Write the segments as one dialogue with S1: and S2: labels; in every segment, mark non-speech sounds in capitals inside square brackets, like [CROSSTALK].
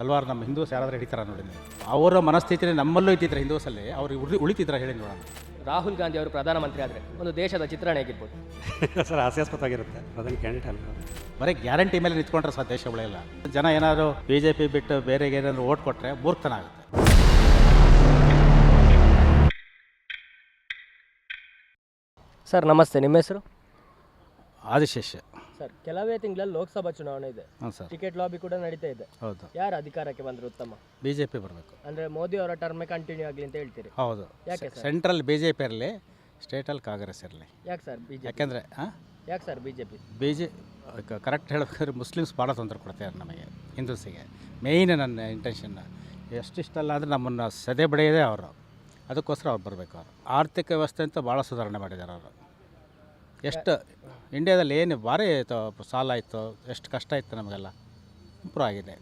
S1: ತಲ್ವಾರ್ ನಮ್ಮ ಹಿಂದೂಸ್ ಯಾರಾದರೂ ಹಿಡಿತಾರ ನೋಡಿ ನೀವು? ಅವರ ಮನಸ್ಥಿತಿನೇ ನಮ್ಮಲ್ಲೂ ಇದ್ದಿದ್ರೆ ಹಿಂದೂಸಲ್ಲಿ ಅವ್ರು ಉಳಿ ಉಳಿತಿದ್ರ ಹೇಳಿ ನೋಡೋಣ.
S2: ರಾಹುಲ್ ಗಾಂಧಿ ಅವರು ಪ್ರಧಾನಮಂತ್ರಿ ಆದರೆ ಒಂದು ದೇಶದ ಚಿತ್ರಣ ಆಗಿರ್ಬೋದು [LAUGHS]
S3: ಸರ್ ಹಾಸ್ಯಾಸ್ಪದವಾಗಿರುತ್ತೆ ಪ್ರಧಾನಿ ಕ್ಯಾಂಡಿಡೇಟ್ ಅಲ್ಲ
S1: ಬರೀ ಗ್ಯಾರಂಟಿ ಮೇಲೆ ನಿಂತ್ಕೊಂಡ್ರೆ ಸಹ ದೇಶ ಉಳಿಯಲ್ಲ ಜನ ಏನಾದರೂ ಬಿ ಜೆ ಪಿ ಬಿಟ್ಟು ಬೇರೆ ಏನಾದರೂ ಓಟ್ ಕೊಟ್ಟರೆ ಮೂರ್ಖತನ ಆಗುತ್ತೆ.
S2: ಸರ್ ನಮಸ್ತೆ. ನಿಮ್ಮ ಹೆಸರು?
S1: ಆದಿಶೇಷ.
S2: ಸರ್ ಕೆಲವೇ ತಿಂಗಳಲ್ಲಿ ಲೋಕಸಭಾ ಚುನಾವಣೆ ಇದೆ.
S1: ಸರ್.
S2: ಟಿಕೆಟ್ ಲಾಬಿ ಕೂಡ ನಡೀತಾ ಇದೆ.
S1: ಹೌದು.
S2: ಯಾರು ಅಧಿಕಾರಕ್ಕೆ ಬಂದ್ರೆ ಉತ್ತಮ?
S1: ಬಿ ಜೆ ಪಿ ಬರಬೇಕು.
S2: ಅಂದ್ರೆ ಮೋದಿ ಅವರ ಟರ್ಮೇ ಕಂಟಿನ್ಯೂ ಆಗಲಿ ಅಂತ ಹೇಳ್ತೀರಿ?
S1: ಹೌದು.
S2: ಯಾಕೆ sir?
S1: Central B J P ಇರಲಿ ಸ್ಟೇಟಲ್ಲಿ ಕಾಂಗ್ರೆಸ್ ಇರಲಿ.
S2: ಯಾಕೆ ಸರ್ ಬಿಜೆಪಿ?
S1: ಯಾಕೆಂದ್ರೆ
S2: ಯಾಕೆ sir BJP? J P
S1: B J correct ಹೇಳಬೇಕಾದ್ರೆ ಮುಸ್ಲಿಮ್ಸ್ ಭಾಳ ತೊಂದರೆ ಕೊಡ್ತಾರೆ ನಮಗೆ ಹಿಂದೂಸಿಗೆ ಮೇಯ್ನ್ ನನ್ನ ಇಂಟೆನ್ಷನ್ ಎಷ್ಟಿಷ್ಟಲ್ಲ ಅಂದರೆ ನಮ್ಮನ್ನು ಸದೆ ಬಡಿಯೋದೇ ಅವರು. ಅದಕ್ಕೋಸ್ಕರ ಅವ್ರು ಬರಬೇಕು ಅವರು. ಆರ್ಥಿಕ ವ್ಯವಸ್ಥೆ ಅಂತ ಭಾಳ ಸುಧಾರಣೆ ಮಾಡಿದ್ದಾರೆ ಅವರು. ಎಷ್ಟು ಇಂಡಿಯಾದಲ್ಲಿ ಏನು ಭಾರಿ ಆಯಿತು ಸಾಲ ಇತ್ತು ಎಷ್ಟು ಕಷ್ಟ ಇತ್ತು ನಮಗೆಲ್ಲ? ಇಂಪ್ರೂವ್ ಆಗಿದೆ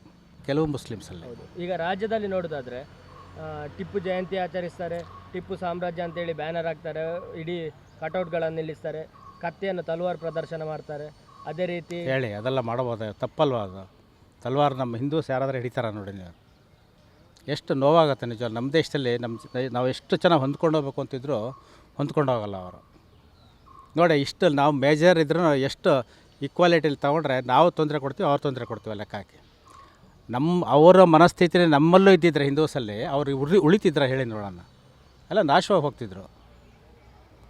S1: ಕೆಲವು ಮುಸ್ಲಿಮ್ಸಲ್ಲಿ.
S2: ಹೌದು. ಈಗ ರಾಜ್ಯದಲ್ಲಿ ನೋಡೋದಾದ್ರೆ ಆ, ಟಿಪ್ಪು ಜಯಂತಿ ಆಚರಿಸ್ತಾರೆ ಟಿಪ್ಪು ಸಾಮ್ರಾಜ್ಯ ಅಂತೇಳಿ ಬ್ಯಾನರ್ ಹಾಕ್ತಾರೆ ಇಡೀ ಕಟೌಟ್ಗಳನ್ನು ನಿಲ್ಲಿಸ್ತಾರೆ ಕತ್ತೆಯನ್ನು ತಲವಾರು ಪ್ರದರ್ಶನ ಮಾಡ್ತಾರೆ ಅದೇ ರೀತಿ
S1: ಹೇಳಿ ಅದೆಲ್ಲ ಮಾಡಬಹುದು? ತಪ್ಪಲ್ವಾ ಅದು? ತಲ್ವಾರ್ ನಮ್ಮ ಹಿಂದೂಸ್ ಯಾರಾದರೂ ಹಿಡಿತಾರ ನೋಡಿ ನೀವು? ಎಷ್ಟು ನೋವಾಗುತ್ತೆ ನಿಜ ನಮ್ಮ ದೇಶದಲ್ಲಿ ನಮ್ಮ ನಾವು ಎಷ್ಟು ಚೆನ್ನಾಗಿ ಹೊಂದ್ಕೊಂಡು ಹೋಗ್ಬೇಕು ಅಂತಿದ್ರು ಹೊಂದ್ಕೊಂಡು ಹೋಗಲ್ಲ ಅವರು. ನೋಡಿ ಇಷ್ಟು ನಾವು ಮೇಜರ್ ಇದ್ರೂ ಎಷ್ಟು ಈಕ್ವಾಲಿಟಿಲಿ ತೊಗೊಂಡ್ರೆ ನಾವು ತೊಂದರೆ ಕೊಡ್ತೀವಿ ಅವ್ರು ತೊಂದರೆ ಕೊಡ್ತೀವಿ ಲೆಕ್ಕ ಹಾಕಿ ನಮ್ಮ ಅವರ ಮನಸ್ಥಿತಿ ನಮ್ಮಲ್ಲೂ ಇದ್ದಿದ್ರೆ ಹಿಂದೂಸಲ್ಲಿ ಅವ್ರು ಉಳಿ ಉಳಿತಿದ್ರೆ ಹೇಳಿ ನೋಡೋಣ. ಎಲ್ಲ ನಾಶವಾಗಿ ಹೋಗ್ತಿದ್ರು.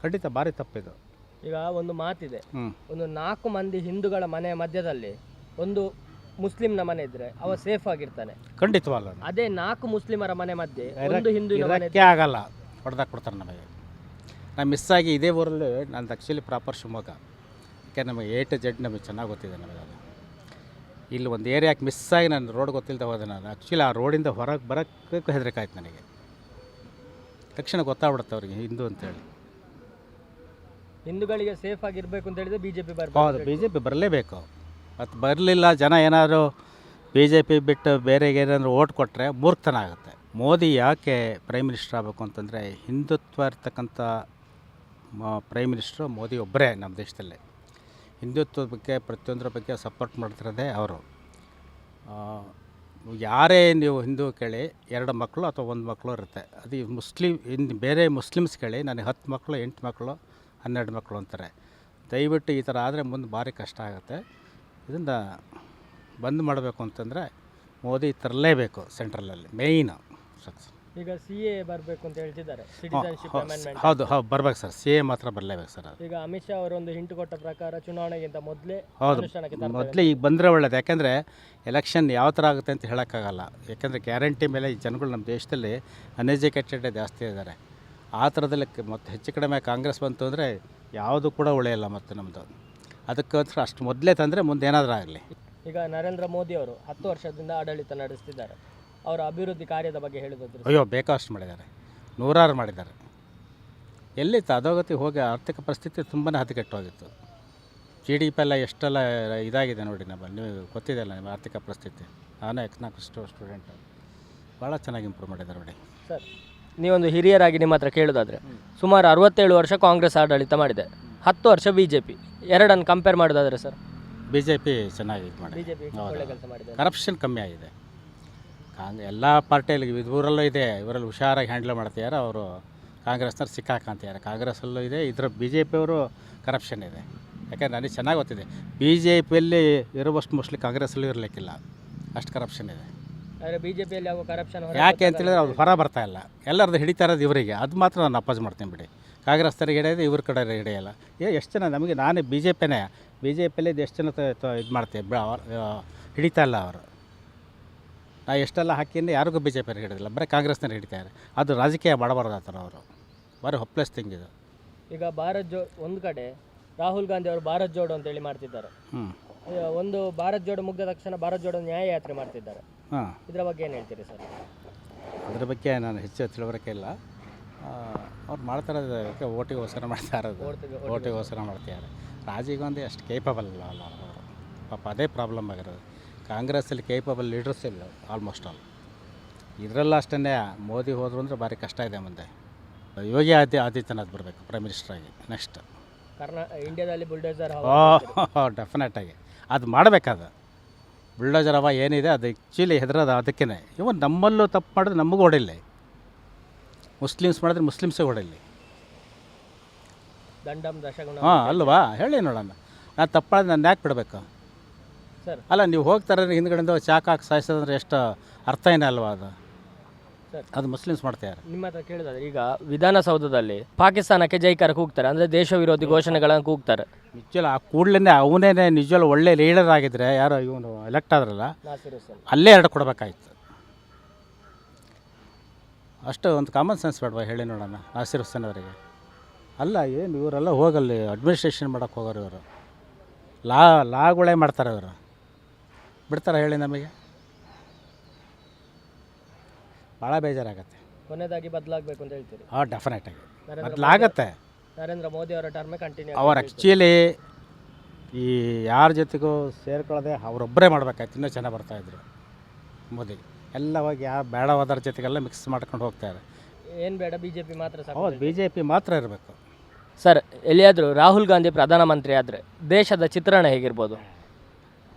S1: ಖಂಡಿತ ಭಾರಿ ತಪ್ಪಿದು.
S2: ಈಗ ಒಂದು ಮಾತಿದೆ. ಒಂದು ನಾಲ್ಕು ಮಂದಿ ಹಿಂದೂಗಳ ಮನೆ ಮಧ್ಯದಲ್ಲಿ ಒಂದು ಮುಸ್ಲಿಂನ ಮನೆ ಇದ್ರೆ ಅವ ಸೇಫ್ ಆಗಿರ್ತಾನೆ.
S1: ಖಂಡಿತವಲ್ಲ
S2: ಅದೇ ನಾಲ್ಕು ಮುಸ್ಲಿಮರ ಮನೆ ಮಧ್ಯೆ ಒಂದು
S1: ಹಿಂದೂ ಆಗಲ್ಲ. ಹೊಡೆದಾಕ್ ಕೊಡ್ತಾರೆ ನಮಗೆ. ನಾನು ಮಿಸ್ ಆಗಿ ಇದೇ ಊರಲ್ಲಿ ನಂದು ಆ್ಯಕ್ಚುಲಿ ಪ್ರಾಪರ್ ಶಿವಮೊಗ್ಗ. ಯಾಕೆ ನಮಗೆ ಎ ಟು ಜೆಡ್ ನಮಗೆ ಚೆನ್ನಾಗಿ ಗೊತ್ತಿದೆ ನಮಗೆ ಅದು. ಇಲ್ಲಿ ಒಂದು ಏರಿಯಾಕ್ಕೆ ಮಿಸ್ ಆಗಿ ನಾನು ರೋಡ್ ಗೊತ್ತಿಲ್ಲದೆ ಹೋದೆ ನಾನು ಆ್ಯಕ್ಚುಲಿ ಆ ರೋಡಿಂದ ಹೊರಗೆ ಬರೋಕ್ಕೂ ಹೆದರಿಕೆ ಆಯ್ತು ನನಗೆ. ತಕ್ಷಣ ಗೊತ್ತಾಗ್ಬಿಡುತ್ತೆ ಅವ್ರಿಗೆ ಹಿಂದೂ ಅಂತೇಳಿ.
S2: ಹಿಂದೂಗಳಿಗೆ ಸೇಫ್ ಆಗಿರಬೇಕು ಅಂತ ಹೇಳಿದ್ರೆ ಬಿಜೆಪಿ
S1: ಹೌದು
S2: ಬರ್ಬೋದು
S1: ಬಿ ಜೆ ಪಿ ಬರಲೇಬೇಕು. ಮತ್ತು ಬರಲಿಲ್ಲ ಜನ ಏನಾದರೂ ಬಿ ಜೆ ಪಿ ಬಿಟ್ಟು ಬೇರೆಗೆ ಏನಾದರೂ ಓಟ್ ಕೊಟ್ಟರೆ ಮೂರ್ಖತನ ಆಗುತ್ತೆ. ಮೋದಿ ಯಾಕೆ ಪ್ರೈಮ್ ಮಿನಿಸ್ಟರ್ ಆಗಬೇಕು ಅಂತಂದರೆ ಹಿಂದುತ್ವ ಇರ್ತಕ್ಕಂಥ ಪ್ರೈಮ್ ಮಿನಿಸ್ಟ್ರು ಮೋದಿ ಒಬ್ಬರೇ ನಮ್ಮ ದೇಶದಲ್ಲಿ. ಹಿಂದುತ್ವದ ಬಗ್ಗೆ, ಪ್ರತಿಯೊಂದರ ಬಗ್ಗೆ ಸಪೋರ್ಟ್ ಮಾಡ್ತಿರೋದೇ ಅವರು. ಯಾರೇ ನೀವು ಹಿಂದೂ ಕೇಳಿ, ಎರಡು ಮಕ್ಕಳು ಅಥವಾ ಒಂದು ಮಕ್ಕಳು ಇರುತ್ತೆ. ಅದು ಮುಸ್ಲಿಮ್ ಇನ್ನು ಬೇರೆ ಮುಸ್ಲಿಮ್ಸ್ ಕೇಳಿ, ನನಗೆ ಹತ್ತು ಮಕ್ಕಳು, ಎಂಟು ಮಕ್ಕಳು, ಹನ್ನೆರಡು ಮಕ್ಕಳು ಅಂತಾರೆ. ದಯವಿಟ್ಟು ಈ ಥರ ಆದರೆ ಮುಂದೆ ಭಾರಿ ಕಷ್ಟ ಆಗುತ್ತೆ. ಇದನ್ನು ಬಂದ್ ಮಾಡಬೇಕು ಅಂತಂದರೆ ಮೋದಿ ತರಲೇಬೇಕು ಸೆಂಟ್ರಲಲ್ಲಿ ಮೇಯ್ನು
S2: ಈಗ ಸಿ ಎ ಬರಬೇಕು ಅಂತ ಹೇಳ್ತಿದ್ದಾರೆ ಸಿಟಿಸನ್ಶಿಪ್ ಅಮೆಂಡ್ಮೆಂಟ್
S1: ಹೌದು ಹೌದು ಬರ್ಬೇಕು ಸರ್. ಸಿ ಎ ಮಾತ್ರ ಬರಲೇಬೇಕು ಸರ್ ಅದು.
S2: ಈಗ ಅಮಿತ್ ಶಾ ಅವರು ಒಂದು ಹಿಂಟು ಕೊಟ್ಟ ಪ್ರಕಾರ ಚುನಾವಣೆಗಿಂತ ಮೊದಲೇ
S1: ಹೌದು
S2: ಅನುಷ್ಠಾನಕ್ಕೆ.
S1: ಮೊದಲೇ ಈಗ ಬಂದರೆ ಒಳ್ಳೇದು. ಯಾಕೆಂದರೆ ಎಲೆಕ್ಷನ್ ಯಾವ ಥರ ಆಗುತ್ತೆ ಅಂತ ಹೇಳೋಕ್ಕಾಗಲ್ಲ. ಯಾಕೆಂದರೆ ಗ್ಯಾರಂಟಿ ಮೇಲೆ ಈ ಜನಗಳು ನಮ್ಮ ದೇಶದಲ್ಲಿ ಅನ್ಎಜುಕೇಟೆಡ್ ಜಾಸ್ತಿ ಇದ್ದಾರೆ. ಆ ಥರದಲ್ಲಿ ಕ- ಮತ್ತೆ ಹೆಚ್ಚು ಕಡಿಮೆ ಕಾಂಗ್ರೆಸ್ ಬಂತು ಅಂದರೆ ಯಾವುದು ಕೂಡ ಉಳಿಯಲ್ಲ ಮತ್ತು ನಮ್ಮದು ಅದಕ್ಕೋಸ್ಕರ ಅಷ್ಟು ಮೊದಲೇ ತಂದರೆ ಮುಂದೆ ಏನಾದರೂ ಆಗಲಿ.
S2: ಈಗ ನರೇಂದ್ರ ಮೋದಿ ಅವರು ಹತ್ತು ವರ್ಷದಿಂದ ಆಡಳಿತ ನಡೆಸ್ತಿದ್ದಾರೆ. ಅವರ ಅಭಿವೃದ್ಧಿ ಕಾರ್ಯದ ಬಗ್ಗೆ ಹೇಳಿದ್ರು
S1: ಅಯ್ಯೋ ಬೇಕಾಷ್ಟು ಮಾಡಿದ್ದಾರೆ. ನೂರಾರು ಮಾಡಿದ್ದಾರೆ. ಎಲ್ಲಿ ಅಧೋಗತಿ ಹೋಗಿ ಆರ್ಥಿಕ ಪರಿಸ್ಥಿತಿ ತುಂಬಾ ಹದಗೆಟ್ಟೋಗಿತ್ತು ಜಿ ಡಿ ಪಿ ಎಲ್ಲ ಎಷ್ಟೆಲ್ಲ ಇದಾಗಿದೆ ನೋಡಿ ನಮ್ಮ ನೀವು ಗೊತ್ತಿದೆಯಲ್ಲ ನಿಮ್ಮ ಆರ್ಥಿಕ ಪರಿಸ್ಥಿತಿ. ನಾನು ಎಕ್ನಾಕ್ ಸ್ಟೂಡೆಂಟ್ ಭಾಳ ಚೆನ್ನಾಗಿ ಇಂಪ್ರೂವ್ ಮಾಡಿದ್ದಾರೆ ನೋಡಿ.
S2: ಸರ್ ನೀವೊಂದು ಹಿರಿಯರಾಗಿ ನಿಮ್ಮ ಹತ್ರ ಕೇಳೋದಾದರೆ ಸುಮಾರು ಅರವತ್ತೇಳು ವರ್ಷ ಕಾಂಗ್ರೆಸ್ ಆಡಳಿತ ಮಾಡಿದೆ. ಹತ್ತು ವರ್ಷ ಬಿ ಜೆ ಪಿ ಎರಡನ್ನು ಕಂಪೇರ್ ಮಾಡೋದಾದರೆ ಸರ್?
S1: ಬಿ ಜೆ ಪಿ ಚೆನ್ನಾಗಿ ಇದು ಮಾಡಿ ಕರಪ್ಷನ್ ಕಮ್ಮಿ ಆಗಿದೆ. ಕಾಂಗ್ ಎಲ್ಲ ಪಾರ್ಟಿಯಲ್ಲಿ ಇವರಲ್ಲೂ ಇದೆ ಇವರಲ್ಲಿ ಹುಷಾರಾಗಿ ಹ್ಯಾಂಡಲ್ ಮಾಡ್ತಿದ್ದಾರೆ ಅವರು ಕಾಂಗ್ರೆಸ್ನವ್ರು ಸಿಕ್ಕಾಕಂತಿದ್ದಾರೆ ಕಾಂಗ್ರೆಸ್ಸಲ್ಲೂ ಇದೆ ಇದರ ಬಿ ಜೆ ಪಿಯವರು ಕರಪ್ಷನ್ ಇದೆ. ಯಾಕೆಂದರೆ ನನಗೆ ಚೆನ್ನಾಗಿ ಗೊತ್ತಿದೆ ಬಿ ಜೆ ಪಿಯಲ್ಲಿ ಇರುವಷ್ಟು ಮೋಸ್ಟ್ಲಿ ಕಾಂಗ್ರೆಸ್ಸಲ್ಲೂ ಇರಲಿಕ್ಕಿಲ್ಲ ಅಷ್ಟು ಕರಪ್ಷನ್ ಇದೆ.
S2: ಆದರೆ ಬಿ ಜೆ ಪಿಯಲ್ಲಿ ಯಾವ ಕರಪ್ಷನ್
S1: ಯಾಕೆ ಅಂತೇಳಿದ್ರೆ ಅವ್ರು ಹೊರ ಬರ್ತಾ ಇಲ್ಲ. ಎಲ್ಲರದ್ದು ಹಿಡಿತಾ ಇರೋದು ಇವರಿಗೆ ಅದು ಮಾತ್ರ ನಾನು ಅಪೋಸ್ ಮಾಡ್ತೀನಿ ಬಿಡಿ. ಕಾಂಗ್ರೆಸ್ನವ್ರಿಗೆ ಹಿಡಿಯೋದು ಇವ್ರ ಕಡೆ ಹಿಡಿಯಲ್ಲ. ಏ ಎಷ್ಟು ಜನ ನಮಗೆ ನಾನೇ ಬಿ ಜೆ ಪಿನೇ ಬಿ ಜೆ ಪಿಯಲ್ಲಿ ಎಷ್ಟು ಜನ ಇದು ಮಾಡ್ತೀವಿ ಹಿಡಿತಾ ಇಲ್ಲ ಅವರು. ನಾ ಎಷ್ಟೆಲ್ಲ ಹಾಕಿಂದ ಯಾರಿಗೂ ಬಿ ಜೆ ಪಿಯವ್ರಿಗೆ ಹಿಡಿದಿಲ್ಲ. ಬರೀ ಕಾಂಗ್ರೆಸ್ನವ್ರು ಹಿಡಿತಾರೆ ಅದು ರಾಜಕೀಯ ಮಾಡಬಾರ್ದು ಆ ಥರ ಅವರು. ಬರೀ ಹೊಪ್ಲೆಸ್ ಥಿಂಗ್ ಇದು.
S2: ಈಗ ಭಾರತ್ ಜೋ ಒಂದು ಕಡೆ ರಾಹುಲ್ ಗಾಂಧಿ ಅವರು ಭಾರತ್ ಜೋಡೋ ಅಂತೇಳಿ ಮಾಡ್ತಿದ್ದಾರೆ.
S1: ಹ್ಞೂ
S2: ಒಂದು ಭಾರತ್ ಜೋಡು ಮುಗಿದ ತಕ್ಷಣ ಭಾರತ್ ಜೋಡೋ ನ್ಯಾಯ ಯಾತ್ರೆ ಮಾಡ್ತಿದ್ದಾರೆ.
S1: ಹಾಂ.
S2: ಇದರ ಬಗ್ಗೆ ಏನು ಹೇಳ್ತೀರಿ ಸರ್?
S1: ಅದ್ರ ಬಗ್ಗೆ ನಾನು ಹೆಚ್ಚು ತಿಳುವಳಿಕೆ ಇಲ್ಲ. ಅವ್ರು ಮಾಡ್ತಾರೆ ಓಟಿಗೋಸ್ಕರ ಮಾಡ್ತಾ ಇರೋದು.
S2: ಓಟಿಗೆ-
S1: ಓಟಿಗೋಸ್ಕರ ಮಾಡ್ತಿದ್ದಾರೆ ರಾಜೀವ್ ಗಾಂಧಿ ಅಷ್ಟು ಕೇಪಬಲ್ ಅಲ್ಲ ಅವರು. ಪಾಪ ಅದೇ ಪ್ರಾಬ್ಲಮ್ ಆಗಿರೋದು. ಕಾಂಗ್ರೆಸ್ಸಲ್ಲಿ ಕೇಪಬಲ್ ಲೀಡರ್ಸ್ ಇಲ್ಲ ಆಲ್ಮೋಸ್ಟ್ ಆಲ್ ಇದರಲ್ಲ ಅಷ್ಟೇ ಮೋದಿ ಹೋದ್ರು ಅಂದರೆ ಭಾರಿ ಕಷ್ಟ ಇದೆ ಮುಂದೆ. ಯೋಗಿ ಆದಿ ಆದಿತ್ಯನಾಥ್ ಬರಬೇಕು ಪ್ರೈಮ್ ಮಿನಿಸ್ಟರ್ ಆಗಿ ನೆಕ್ಸ್ಟ್
S2: ಕರ್ನಾ ಇಂಡಿಯಾದಲ್ಲಿ ಬುಲ್ಡೋಸರ್
S1: ಓ ಡೆಫಿನೆಟಾಗಿ ಅದು ಮಾಡಬೇಕಾದ ಬುಲ್ಡೋಜರ್ ಅವ ಏನಿದೆ ಅದು ಆ್ಯಕ್ಚುಲಿ ಹೆದರೋದು ಅದಕ್ಕೇ ಇವನ್ ನಮ್ಮಲ್ಲೂ ತಪ್ಪು ಮಾಡಿದ್ರೆ ನಮಗೂ ಹೊಡಿಲ್ಲ ಮುಸ್ಲಿಮ್ಸ್ ಮಾಡಿದ್ರೆ ಮುಸ್ಲಿಮ್ಸೇ
S2: ಹೊಡಿಲ್ಲ
S1: ಹಾಂ ಅಲ್ವಾ? ಹೇಳಿ ನೋಡೋಣ. ನಾನು ತಪ್ಪು ಮಾಡಿದ್ರೆ ನಾನು ಯಾಕೆ ಬಿಡಬೇಕು?
S2: ಸರ್.
S1: ಅಲ್ಲ ನೀವು ಹೋಗ್ತಾರೆ ಹಿಂದ್ಗಡೆಯಿಂದ ಚಾಕ್ ಹಾಕಿ ಸಾಯಿಸೋದಂದ್ರೆ ಎಷ್ಟು ಅರ್ಥ ಏನೇ ಅಲ್ವಾ ಅದು?
S2: ಸರ್.
S1: ಅದು ಮುಸ್ಲಿಮ್ಸ್ ಮಾಡ್ತಾರೆ
S2: ನಿಮ್ಮ ಹತ್ರ ಕೇಳಿದ್ರೆ ಈಗ ವಿಧಾನಸೌಧದಲ್ಲಿ ಪಾಕಿಸ್ತಾನಕ್ಕೆ ಜೈಕಾರ ಕೂಗ್ತಾರೆ ಅಂದರೆ ದೇಶ ವಿರೋಧಿ ಘೋಷಣೆಗಳನ್ನು ಕೂಗ್ತಾರೆ.
S1: ನಿಜವಲ್ಲ ಆ ಕೂಡಲೇ ಅವನೇ ನಿಜವಲ್ಲ ಒಳ್ಳೆ ಲೀಡರ್ ಆಗಿದ್ರೆ ಯಾರೋ ಇವನು ಎಲೆಕ್ಟ್ ಆದ್ರಲ್ಲ ಅಲ್ಲೇ ಎರಡು ಕೊಡಬೇಕಾಯ್ತು. ಅಷ್ಟು ಒಂದು ಕಾಮನ್ ಸೆನ್ಸ್ ಬೇಡವಾ ಹೇಳಿ ನೋಡೋಣ ನಾಸಿರ್ ಹುಸೇನ್ ಅವರಿಗೆ. ಅಲ್ಲ ಏನು ಇವರೆಲ್ಲ ಹೋಗಲ್ಲಿ ಅಡ್ಮಿನಿಸ್ಟ್ರೇಷನ್ ಮಾಡೋಕ್ಕೆ ಹೋಗೋರು ಇವರು. ಲಾ ಲಾಗಳೇ ಮಾಡ್ತಾರೆ ಇವರು. ಬಿಡ್ತಾರೆ ಹೇಳಿ ನಮಗೆ? ಭಾಳ ಬೇಜಾರಾಗತ್ತೆ.
S2: ಕೊನೆಯದಾಗಿ ಬದಲಾಗಬೇಕು ಅಂತ ಹೇಳ್ತೀರಿ?
S1: ಹಾಂ ಡೆಫಿನೆಟಾಗಿ ಬದಲಾಗತ್ತೆ.
S2: ನರೇಂದ್ರ ಮೋದಿ ಅವರ ಟರ್ಮೇ ಕಂಟಿನ್ಯೂ
S1: ಅವ್ರು ಆ್ಯಕ್ಚುಲಿ ಈ ಯಾರ ಜೊತೆಗೂ ಸೇರ್ಕೊಳ್ಳೋದೆ ಅವರೊಬ್ಬರೇ ಮಾಡ್ಬೇಕಾಯ್ತು. ಇನ್ನೂ ಚೆನ್ನಾಗಿ ಬರ್ತಾಯಿದ್ರು ಮೋದಿ. ಎಲ್ಲ ಹೋಗಿ ಯಾವ ಬೇಡವಾದರ ಜೊತೆಗೆಲ್ಲ ಮಿಕ್ಸ್ ಮಾಡ್ಕೊಂಡು ಹೋಗ್ತಾರೆ
S2: ಏನು ಬೇಡ ಬಿ ಜೆ ಪಿ ಮಾತ್ರ ಸಾಕು.
S1: ಹೌದು ಬಿ ಜೆ ಪಿ ಮಾತ್ರ ಇರಬೇಕು.
S2: ಸರ್ ಎಲ್ಲಿಯಾದರೂ ರಾಹುಲ್ ಗಾಂಧಿ ಪ್ರಧಾನಮಂತ್ರಿ ಆದರೆ ದೇಶದ ಚಿತ್ರಣ ಹೇಗಿರ್ಬೋದು?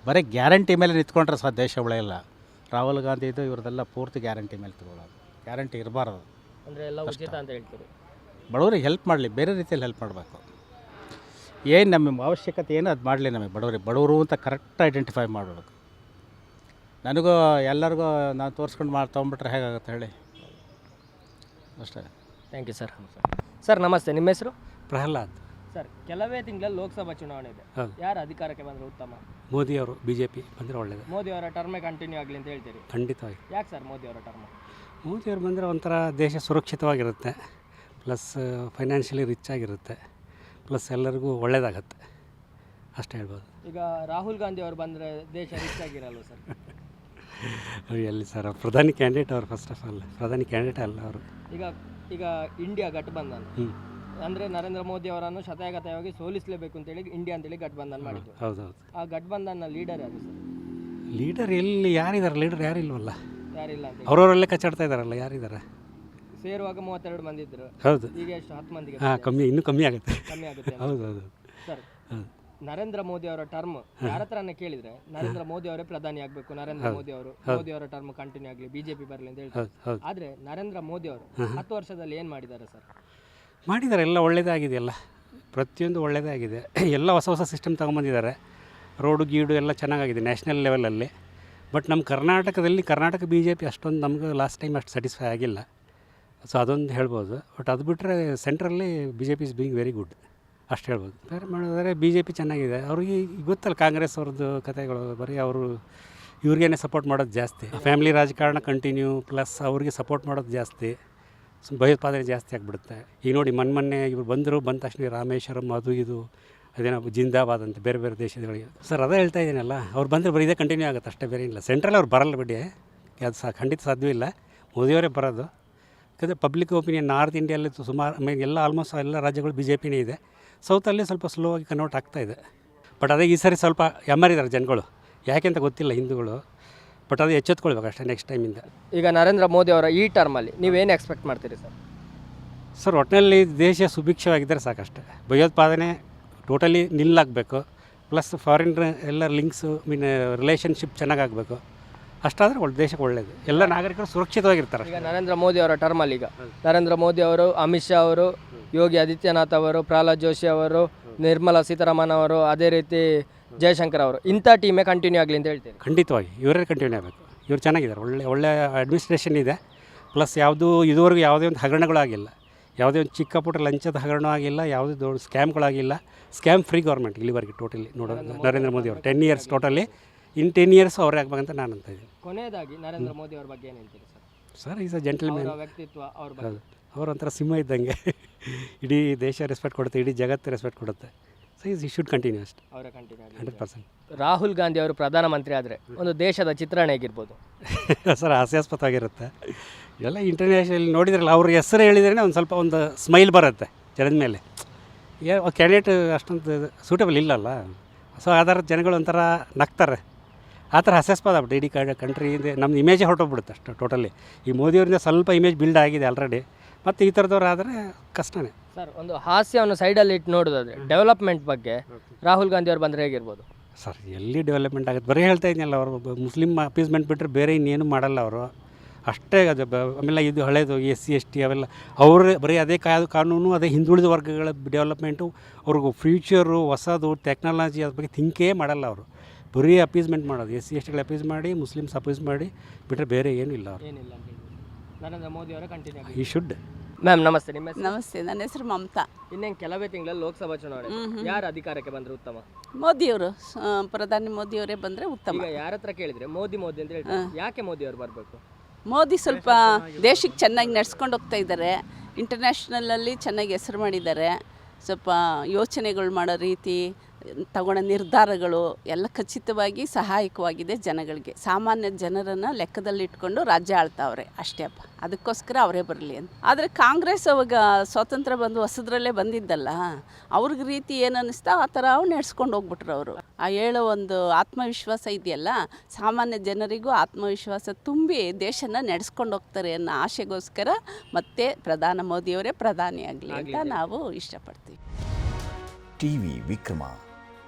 S1: ಬರೀ ಗ್ಯಾರಂಟಿ ಮೇಲೆ ನಿಂತ್ಕೊಂಡ್ರೆ ಸಹ ದೇಶ ಉಳಿಯಲ್ಲ ರಾಹುಲ್ ಗಾಂಧಿದು ಇವ್ರದ್ದೆಲ್ಲ ಪೂರ್ತಿ ಗ್ಯಾರಂಟಿ ಮೇಲೆ ತಗೊಳ್ಳೋದು ಗ್ಯಾರಂಟಿ ಇರಬಾರ್ದು.
S2: ಅಂದರೆ ಎಲ್ಲ ಉಚಿತ ಅಂತ ಹೇಳ್ತೀರಿ.
S1: ಬಡವರಿಗೆ ಹೆಲ್ಪ್ ಮಾಡಲಿ ಬೇರೆ ರೀತಿಯಲ್ಲಿ ಹೆಲ್ಪ್ ಮಾಡಬೇಕು. ಏನು ನಮ್ಮ ಅವಶ್ಯಕತೆ ಏನು ಅದು ಮಾಡಲಿ ನಮಗೆ ಬಡವರಿಗೆ. ಬಡವರು ಅಂತ ಕರೆಕ್ಟ್ ಐಡೆಂಟಿಫೈ ಮಾಡಬೇಕು. ನನಗೂ ಎಲ್ಲರಿಗೂ ನಾನು ತೋರಿಸ್ಕೊಂಡು ಮಾಡಿ ತೊಗೊಂಬಿಟ್ರೆ ಹೇಗಾಗುತ್ತೆ ಹೇಳಿ. ಅಷ್ಟೇ.
S2: ಥ್ಯಾಂಕ್ ಯು ಸರ್ ಸರ್ ನಮಸ್ತೆ. ನಿಮ್ಮ ಹೆಸರು?
S3: ಪ್ರಹ್ಲಾದ್.
S2: ಸರ್ ಕೆಲವೇ ತಿಂಗಳಲ್ಲಿ ಲೋಕಸಭಾ ಚುನಾವಣೆ ಇದೆ.
S3: ಹೌದು.
S2: ಯಾರು ಅಧಿಕಾರಕ್ಕೆ ಬಂದರೆ ಉತ್ತಮ?
S3: ಮೋದಿಯವರು ಬಿ ಜೆ ಪಿ ಬಂದರೆ ಒಳ್ಳೆಯದು
S2: ಮೋದಿ ಅವರ ಟರ್ಮೇ ಕಂಟಿನ್ಯೂ ಆಗಲಿ ಅಂತ ಹೇಳ್ತೀರಿ?
S3: ಖಂಡಿತವಾಗಿ
S2: ಯಾಕೆ ಸರ್ ಮೋದಿ ಅವರ ಟರ್ಮ್?
S3: ಮೋದಿಯವರು ಬಂದರೆ ಒಂಥರ ದೇಶ ಸುರಕ್ಷಿತವಾಗಿರುತ್ತೆ ಪ್ಲಸ್ ಫೈನಾನ್ಷಿಯಲಿ ರಿಚ್ ಆಗಿರುತ್ತೆ ಪ್ಲಸ್ ಎಲ್ಲರಿಗೂ ಒಳ್ಳೆಯದಾಗತ್ತೆ ಅಷ್ಟು ಹೇಳ್ಬೋದು.
S2: ಈಗ ರಾಹುಲ್ ಗಾಂಧಿ ಅವರು ಬಂದರೆ ದೇಶ ರಿಚ್ ಆಗಿರಲ್ವ ಸರ್?
S3: ಅವ್ರು [LAUGHS] ಎಲ್ಲಿ ಸರ್ ಅವ್ರು ಪ್ರಧಾನಿ ಕ್ಯಾಂಡಿಡೇಟ್ ಅವರು ಫಸ್ಟ್ ಆಫ್ ಆಲ್ ಪ್ರಧಾನಿ ಕ್ಯಾಂಡಿಡೇಟ್ ಅಲ್ಲ ಅವರು.
S2: ಈಗ ಈಗ ಇಂಡಿಯಾ ಗಠಬಂಧನ್
S3: ಹ್ಞೂ
S2: ಅಂದರೆ ನರೇಂದ್ರ ಮೋದಿ ಅವರನ್ನು ಶತಾಯಗತಾಯವಾಗಿ ಸೋಲಿಸಲೇಬೇಕು ಅಂತೇಳಿ ಇಂಡಿಯಾ ಅಂತೇಳಿ ಗಠಬಂಧನ್ ಮಾಡಿದ್ರು.
S3: ಹೌದೌದು
S2: ಆ ಗಠಬಂಧನ್ನ ಲೀಡರ್ ಯಾರು ಸರ್?
S3: ಲೀಡರ್ ಎಲ್ಲಿ ಯಾರಿದ್ದಾರೆ? ಲೀಡರ್ ಯಾರಿಲ್ವಲ್ಲ
S2: ಯಾರಿಲ್ಲ ಅಂತ
S3: ಅವರವರಲ್ಲೇ ಕಚ್ಚಾಡ್ತಾ ಇದ್ದಾರಲ್ಲ ಯಾರಿದ್ದಾರೆ?
S2: ಸೇರುವಾಗ ಮೂವತ್ತೆರಡು ಮಂದಿ ಇದ್ರು.
S3: ಹೌದು.
S2: ಈಗ ಎಷ್ಟು ಹತ್ತು ಮಂದಿಗೆ
S3: ಹಾಂ ಕಮ್ಮಿ ಇನ್ನೂ ಕಮ್ಮಿ ಆಗುತ್ತೆ.
S2: ಕಮ್ಮಿ ಆಗುತ್ತೆ
S3: ಹೌದು ಹೌದು.
S2: ಸರ್
S3: ಹೌದು.
S2: ನರೇಂದ್ರ ಮೋದಿ ಅವರ ಟರ್ಮ್ ಯಾರ ಹತ್ರನೇ ಕೇಳಿದ್ರೆ ನರೇಂದ್ರ ಮೋದಿ ಅವರೇ ಪ್ರಧಾನಿ ಆಗ್ಬೇಕು ನರೇಂದ್ರ ಮೋದಿ ಅವರು. ಮೋದಿ ಅವರ ಟರ್ಮ್ ಕಂಟಿನ್ಯೂ ಆಗಲಿ ಬಿಜೆಪಿ ಬರಲಿ ಅಂತ ಹೇಳ್ತಾರೆ.
S3: ಹೌದು ಹೌದು.
S2: ಆದ್ರೆ ನರೇಂದ್ರ ಮೋದಿ ಅವರು ಹತ್ತು ವರ್ಷದಲ್ಲಿ ಏನು ಮಾಡಿದ್ದಾರೆ ಸರ್?
S3: ಮಾಡಿದ್ದಾರೆ, ಎಲ್ಲ ಒಳ್ಳೆಯದಾಗಿದೆ ಆಗಿದೆಯಲ್ಲ ಪ್ರತಿಯೊಂದು ಒಳ್ಳೆಯದಾಗಿದೆ [COUGHS] ಎಲ್ಲ ಹೊಸ ಹೊಸ ಸಿಸ್ಟಮ್ ತೊಗೊಂಬಂದಿದ್ದಾರೆ. ರೋಡು ಗೀಡು ಎಲ್ಲ ಚೆನ್ನಾಗಾಗಿದೆ ನ್ಯಾಷನಲ್ ಲೆವೆಲಲ್ಲಿ ಬಟ್ ನಮ್ಮ ಕರ್ನಾಟಕದಲ್ಲಿ, ಕರ್ನಾಟಕ ಬಿ ಜೆ ಪಿ ಅಷ್ಟೊಂದು ನಮಗೆ ಲಾಸ್ಟ್ ಟೈಮ್ ಅಷ್ಟು ಸ್ಯಾಟಿಸ್ಫೈ ಆಗಿಲ್ಲ. ಸೊ ಅದೊಂದು ಹೇಳ್ಬೋದು. ಬಟ್ ಅದು ಬಿಟ್ಟರೆ ಸೆಂಟ್ರಲ್ಲಿ B J P is being very good ಅಷ್ಟು ಹೇಳ್ಬೋದು. ಬೇರೆ ಮಾಡಿದ್ರೆ ಬಿ ಜೆ ಪಿ ಚೆನ್ನಾಗಿದೆ. ಅವ್ರಿಗೆ ಗೊತ್ತಲ್ಲ, ಕಾಂಗ್ರೆಸ್ ಅವ್ರದ್ದು ಕತೆಗಳು ಬರೀ ಅವರು ಇವ್ರಿಗೇನೆ ಸಪೋರ್ಟ್ ಮಾಡೋದು ಜಾಸ್ತಿ. ಫ್ಯಾಮಿಲಿ ರಾಜಕಾರಣ ಕಂಟಿನ್ಯೂ ಪ್ಲಸ್ ಅವ್ರಿಗೆ ಸಪೋರ್ಟ್ ಮಾಡೋದು ಜಾಸ್ತಿ. ಭಯೋತ್ಪಾದನೆ ಜಾಸ್ತಿ ಆಗಿಬಿಡುತ್ತೆ. ಈಗ ನೋಡಿ ಮೊನ್ನೆ ಮೊನ್ನೆ ಇವರು ಬಂದರು, ಬಂದ ತಕ್ಷಣ ರಾಮೇಶ್ವರಂ ಅದು ಇದು, ಅದೇನೋ ಜಿಂದಾಬಾದ್ ಅಂತ ಬೇರೆ ಬೇರೆ ದೇಶಗಳಿಗೆ ಸರ್, ಅದೇ ಹೇಳ್ತಾ ಇದ್ದೀನಲ್ಲ, ಅವ್ರು ಬಂದರೆ ಬರೀ ಇದೇ ಕಂಟಿನ್ಯೂ ಆಗುತ್ತೆ, ಅಷ್ಟೇ ಬೇರೆ ಇಲ್ಲ ಸೆಂಟ್ರಲ್ ಅವ್ರು ಬರಲ್ಲ ಬಿಡಿ ಅದು ಸಹ ಖಂಡಿತ ಸಾಧ್ಯವಿಲ್ಲ ಮೋದಿಯವರೇ ಬರೋದು. ಯಾಕಂದರೆ ಪಬ್ಲಿಕ್ ಒಪಿನಿಯನ್ ನಾರ್ತ್ ಇಂಡಿಯಲ್ಲಿ ಸುಮಾರು ಆಮೇಲೆ ಎಲ್ಲ ಆಲ್ಮೋಸ್ಟ್ ಎಲ್ಲ ರಾಜ್ಯಗಳು ಬಿ ಜೆ ಪಿನೇ ಇದೆ. ಸೌತಲ್ಲಿ ಸ್ವಲ್ಪ ಸ್ಲೋ ಆಗಿ ಕನ್ವರ್ಟ್ ಆಗ್ತಾ ಇದೆ. ಬಟ್ ಅದೇ ಈ ಸರಿ ಸ್ವಲ್ಪ ಎಮ್ಮರಿದ್ದಾರೆ ಜನಗಳು. ಯಾಕೆಂತ ಗೊತ್ತಿಲ್ಲ ಹಿಂದೂಗಳು. ಬಟ್ ಅದು ಎಚ್ಚೆತ್ಕೊಳ್ಬೇಕು ಅಷ್ಟೇ ನೆಕ್ಸ್ಟ್ ಟೈಮಿಂದ
S2: ಈಗ ನರೇಂದ್ರ ಮೋದಿ ಅವರ ಈ ಟರ್ಮಲ್ಲಿ ನೀವೇನು ಎಕ್ಸ್ಪೆಕ್ಟ್ ಮಾಡ್ತೀರಿ ಸರ್?
S3: ಸರ್ ಒಟ್ಟಿನಲ್ಲಿ ದೇಶ ಸುಭಿಕ್ಷವಾಗಿದ್ದರೆ ಸಾಕಷ್ಟೇ. ಭಯೋತ್ಪಾದನೆ ಟೋಟಲಿ ನಿಲ್ಲಾಗಬೇಕು. ಪ್ಲಸ್ ಫಾರಿನ್ ಎಲ್ಲ ಲಿಂಕ್ಸು ಮೀನ್ ರಿಲೇಷನ್ಶಿಪ್ ಚೆನ್ನಾಗಾಗಬೇಕು. ಅಷ್ಟಾದರೆ ಒಳ್ಳೆ ದೇಶಕ್ಕೆ ಒಳ್ಳೆಯದು ಎಲ್ಲ ನಾಗರಿಕರು ಸುರಕ್ಷಿತವಾಗಿರ್ತಾರೆ
S2: ಈಗ ನರೇಂದ್ರ ಮೋದಿ ಅವರ ಟರ್ಮಲ್ಲಿ ಈಗ. ನರೇಂದ್ರ ಮೋದಿ ಅವರು ಅಮಿತ್ ಶಾ ಅವರು ಯೋಗಿ ಆದಿತ್ಯನಾಥ್ ಅವರು ಪ್ರಹ್ಲಾದ್ ಜೋಶಿ ಅವರು ನಿರ್ಮಲಾ ಸೀತಾರಾಮನ್ ಅವರು ಅದೇ ರೀತಿ ಜಯಶಂಕರ್ ಅವರು ಇಂಥ ಟೀಮೇ ಕಂಟಿನ್ಯೂ ಆಗಲಿ ಅಂತ ಹೇಳ್ತೀರಿ?
S3: ಖಂಡಿತವಾಗಿ ಇವರೇ ಕಂಟಿನ್ಯೂ ಆಗಬೇಕು. ಇವರು ಚೆನ್ನಾಗಿದ್ದಾರೆ ಒಳ್ಳೆ ಒಳ್ಳೆ ಅಡ್ಮಿನಿಸ್ಟ್ರೇಷನ್ ಇದೆ. ಪ್ಲಸ್ ಯಾವುದೂ ಇದುವರೆಗೂ ಯಾವುದೇ ಒಂದು ಹಗರಣಗಳಾಗಿಲ್ಲ ಯಾವುದೇ ಒಂದು ಚಿಕ್ಕ ಪುಟ್ಟ ಲಂಚದ ಹಗರಣ ಆಗಿಲ್ಲ ಯಾವುದೇ ದೊಡ್ಡ ಸ್ಕ್ಯಾಮ್ಗಳಾಗಿಲ್ಲ ಸ್ಕ್ಯಾಮ್ ಫ್ರೀ ಗೌರ್ಮೆಂಟ್ ಇಲ್ಲಿವರೆಗೆ ಟೋಟಲಿ ನೋಡೋದು ನರೇಂದ್ರ ಮೋದಿ ಅವರು. Ten years totally in ten years ಅವರೇ ಆಗಬೇಕಂತ ನಾನು ಅಂತ ಇದ್ದೀನಿ.
S2: ಕೊನೆಯದಾಗಿ ನರೇಂದ್ರ ಮೋದಿ ಅವ್ರ ಬಗ್ಗೆ ಏನು ಹೇಳ್ತೀರಿ sir?
S3: Sir is a gentleman
S2: ಅವರ ವ್ಯಕ್ತಿತ್ವ ಅವ್ರ
S3: ಅವರೊಂಥರ ಸಿಂಹ ಇದ್ದಂಗೆ. ಇಡೀ ದೇಶ ರೆಸ್ಪೆಕ್ಟ್ ಕೊಡುತ್ತೆ ಇಡೀ ಜಗತ್ತು ರೆಸ್ಪೆಕ್ಟ್ ಕೊಡುತ್ತೆ. ಸೊ ಈಸ್ ಶುಡ್ ಕಂಟಿನ್ಯೂ ಅಷ್ಟು.
S2: ಅವರ
S3: ಹಂಡ್ರೆಡ್ ಪರ್ಸೆಂಟ್.
S2: ರಾಹುಲ್ ಗಾಂಧಿ ಅವರು ಪ್ರಧಾನಮಂತ್ರಿ ಆದರೆ ಒಂದು ದೇಶದ ಚಿತ್ರಣ ಹೇಗಿರ್ಬೋದು? [LAUGHS]
S3: ಸರ್ ಹಾಸ್ಯಾಸ್ಪದವಾಗಿರುತ್ತೆ ಎಲ್ಲ ಇಂಟರ್ನ್ಯಾಷನಲ್ ನೋಡಿದ್ರಲ್ಲ ಅವ್ರ ಹೆಸರು ಹೇಳಿದ್ರೇ ಒಂದು ಸ್ವಲ್ಪ ಒಂದು ಸ್ಮೈಲ್ ಬರುತ್ತೆ ಜನದ ಮೇಲೆ. ಏ ಕ್ಯಾಂಡಿಡೇಟ್ ಅಷ್ಟೊಂದು ಸೂಟಬಲ್ ಇಲ್ಲಲ್ಲ. ಸೊ ಆಧಾರ ಜನಗಳು ಒಂಥರ ನಗ್ತಾರೆ. ಆ ಥರ ಹಾಸ್ಯಾಸ್ಪದ ಆಗ್ಬಿಟ್ಟು ಇಡೀ ಕಂಟ್ರಿ ನಮ್ಮ ಇಮೇಜೇ ಹೊರಟೋಗ್ಬಿಡುತ್ತೆ ಅಷ್ಟು ಟೋಟಲಿ ಈ ಮೋದಿಯವ್ರಿಂದ ಸ್ವಲ್ಪ ಇಮೇಜ್ ಬಿಲ್ಡ್ ಆಗಿದೆ ಆಲ್ರೆಡಿ ಮತ್ತು ಈ ಥರದವ್ರು ಆದರೆ ಕಷ್ಟನೇ.
S2: ಸರ್ ಒಂದು ಹಾಸ್ಯವನ್ನು ಸೈಡಲ್ಲಿ ಇಟ್ಟು ನೋಡೋದಾದ್ರೆ ಡೆವಲಪ್ಮೆಂಟ್ ಬಗ್ಗೆ ರಾಹುಲ್ ಗಾಂಧಿ ಅವರು ಬಂದರೆ ಹೇಗಿರ್ಬೋದು?
S3: ಸರ್ ಎಲ್ಲಿ ಡೆವಲಪ್ಮೆಂಟ್ ಆಗುತ್ತೆ? ಬರೀ ಹೇಳ್ತಾ ಇದ್ನಲ್ಲ ಅವರು ಮುಸ್ಲಿಮ್ ಅಪೀಸ್ಮೆಂಟ್ ಬಿಟ್ಟರೆ ಬೇರೆ ಇನ್ನೇನು ಮಾಡಲ್ಲ ಅವರು. ಅಷ್ಟೇ ಅದು ಆಮೇಲೆ ಇದು ಹಳೇದು ಎಸ್ ಸಿ ಎಸ್ ಟಿ ಅವೆಲ್ಲ. ಅವರೇ ಬರೀ ಅದೇ ಕಾಯ್ದು ಕಾನೂನು ಅದೇ ಹಿಂದುಳಿದ ವರ್ಗಗಳ ಡೆವಲಪ್ಮೆಂಟು ಅವ್ರಿಗೂ ಫ್ಯೂಚರು ಹೊಸದು ಟೆಕ್ನಾಲಜಿ ಅದ್ರ ಬಗ್ಗೆ ಥಿಂಕೇ ಮಾಡಲ್ಲ ಅವರು. ಬರೀ ಅಪೀಸ್ಮೆಂಟ್ ಮಾಡೋದು. ಎಸ್ ಸಿ ಎಸ್ ಟಿಗಳು ಅಪೀಸ್ ಮಾಡಿ ಮುಸ್ಲಿಮ್ಸ್ ಅಪೀಸ್ ಮಾಡಿ ಬಿಟ್ಟರೆ ಬೇರೆ ಏನೂ ಇಲ್ಲ ಅವರು.
S2: ಏನಿಲ್ಲ ನರೇಂದ್ರ ಮೋದಿ ಅವರ ಕಂಟಿನ್ಯೂ ಆಗಿ
S3: ಈ ಶುಡ್
S2: ಮ್ಯಾಮ್ ನಮಸ್ತೆ ನಿಮ್ಮ ಹೆಸರು?
S4: ನಮಸ್ತೆ ನನ್ನ ಹೆಸರು ಮಮತಾ.
S2: ಇನ್ನೇನು ಕೆಲವೇ ತಿಂಗಳಲ್ಲಿ ಲೋಕಸಭಾ ಚುನಾವಣೆ ಯಾರು ಅಧಿಕಾರಕ್ಕೆ ಬಂದ್ರೆ ಉತ್ತಮ?
S4: ಮೋದಿ ಅವರು ಪ್ರಧಾನಿ ಮೋದಿಯವರೇ ಬಂದರೆ ಉತ್ತಮ.
S2: ಈಗ ಯಾರ ಹತ್ರ ಕೇಳಿದ್ರೆ ಮೋದಿ ಮೋದಿ ಅಂತ ಹೇಳ್ತಾರೆ. ಯಾಕೆ ಮೋದಿ ಅವರು ಬರಬೇಕು?
S4: ಮೋದಿ ಸ್ವಲ್ಪ ದೇಶಕ್ಕೆ ಚೆನ್ನಾಗಿ ನಡ್ಸ್ಕೊಂಡು ಹೋಗ್ತಾ ಇದ್ದಾರೆ. ಇಂಟರ್ನ್ಯಾಷನಲಲ್ಲಿ ಚೆನ್ನಾಗಿ ಹೆಸರು ಮಾಡಿದ್ದಾರೆ. ಸ್ವಲ್ಪ ಯೋಚನೆಗಳು ಮಾಡೋ ರೀತಿ ತಗೊಳ್ಳೋ ನಿರ್ಧಾರಗಳು ಎಲ್ಲ ಖಚಿತವಾಗಿ ಸಹಾಯಕವಾಗಿದೆ ಜನಗಳಿಗೆ. ಸಾಮಾನ್ಯ ಜನರನ್ನು ಲೆಕ್ಕದಲ್ಲಿಟ್ಕೊಂಡು ರಾಜ್ಯ ಆಳ್ತಾವ್ರೆ. ಅಷ್ಟೇ ಅಪ್ಪ. ಅದಕ್ಕೋಸ್ಕರ ಅವರೇ ಬರಲಿ ಅಂತ. ಆದರೆ ಕಾಂಗ್ರೆಸ್ ಅವಾಗ ಸ್ವಾತಂತ್ರ್ಯ ಬಂದು ಹೊಸದ್ರಲ್ಲೇ ಬಂದಿದ್ದಲ್ಲ. ಅವ್ರಿಗೆ ರೀತಿ ಏನು ಅನ್ನಿಸ್ತಾ ಆ ಥರ ಅವ್ರು ನಡ್ಸ್ಕೊಂಡು ಹೋಗ್ಬಿಟ್ರು ಅವರು. ಆ ಹೇಳೋ ಒಂದು ಆತ್ಮವಿಶ್ವಾಸ ಇದೆಯಲ್ಲ ಸಾಮಾನ್ಯ ಜನರಿಗೂ ಆತ್ಮವಿಶ್ವಾಸ ತುಂಬಿ ದೇಶನ ನಡೆಸ್ಕೊಂಡು ಹೋಗ್ತಾರೆ ಅನ್ನೋ ಆಶೆಗೋಸ್ಕರ ಮತ್ತೆ ಪ್ರಧಾನ ಮೋದಿಯವರೇ ಪ್ರಧಾನಿಯಾಗಲಿ ಅಂತ ನಾವು ಇಷ್ಟಪಡ್ತೀವಿ.
S5: ಟಿವಿ ವಿಕ್ರಮ.